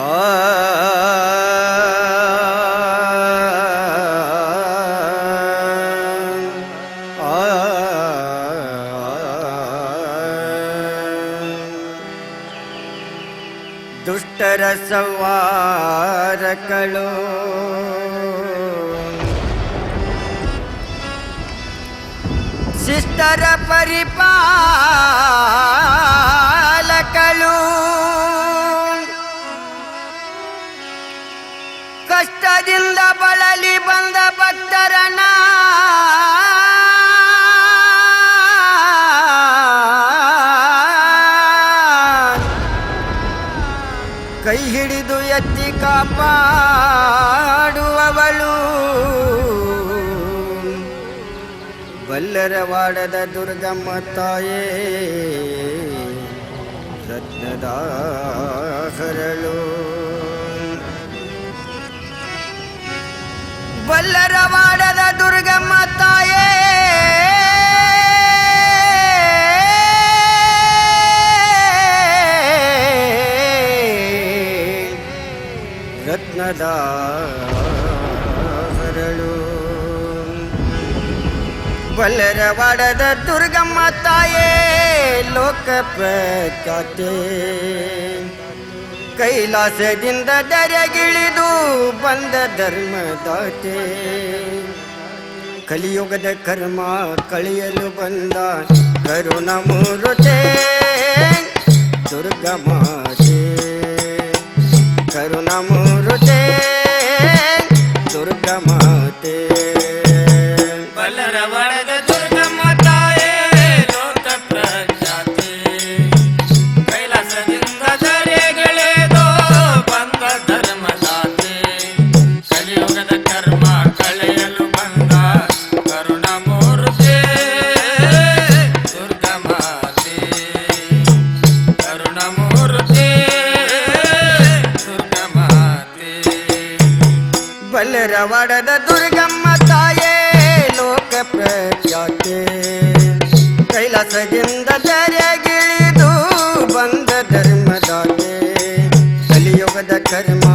आ... आ... दुष्टर शिस्तर परिपाल परिपालकलो ಕೈ ಹಿಡಿದು ಎತ್ತಿ ಕಾಪಾಡುವವಳು ಬಲ್ಲರವಾಡದ ದುರ್ಗಮ್ಮ ತಾಯೇ ರತ್ನದ ಹರಳು ಬಲ್ಲರವಾಡದ ದುರ್ಗಮ್ಮ ತಾಯೇ ಸದಾ ಹರಳು ಬಲ್ಲರವಾಡದ ದುರ್ಗಮ್ಮ ತಾಯೇ ಲೋಕಪ ಕಾತೆ ಕೈಲಾಸದಿಂದ ದರೆಗಿಳಿದು ಬಂದ ಧರ್ಮದಾತೆ ಕಲಿಯುಗದ ಕರ್ಮ ಕಳಿಯಲು ಬಂದ ಕರುಣ ಮೂರುತೆ ದುರ್ಗಮಾತೆ ಕರುಣ amar. ಧಾರವಾಡದ ದುರ್ಗಮ್ಮ ತಾಯೇ ಲೋಕ ಪ್ರಖ್ಯಾತೆ ಕೈಲಾಸದಿಂದ ತೆರೆಗಿಳಿದು ಬಂದ ಧರ್ಮದಾತೆ ಕಲಿಯುಗದ ಕರ್ಮ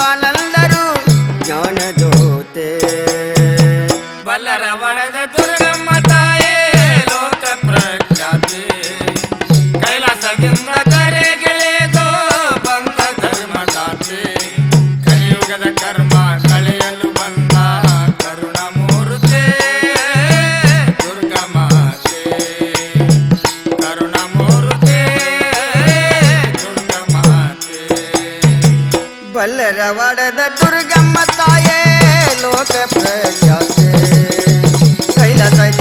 ಶಿವಾನಂದರು ಜ್ಞಾನದೋತೆ ಬಲ್ಲರ ವರದ ದುರ್ಗಮ್ಮ ತಾಯೇ ಲೋಕ ಪ್ರಖ್ಯಾತಿ ಕೈಲಾಸದಿಂದ ತೋ ಬಂದ ಧರ್ಮದಾತೆ ಕಲಿಯುಗದ ಕರ್ಮ ಪಲ್ಲರವಾಡದ ದುರ್ಗಮ್ಮ ತಾಯೇ ಲೋಕ ಪ್ರಯಾಸೆ ಕೈಲಾಸ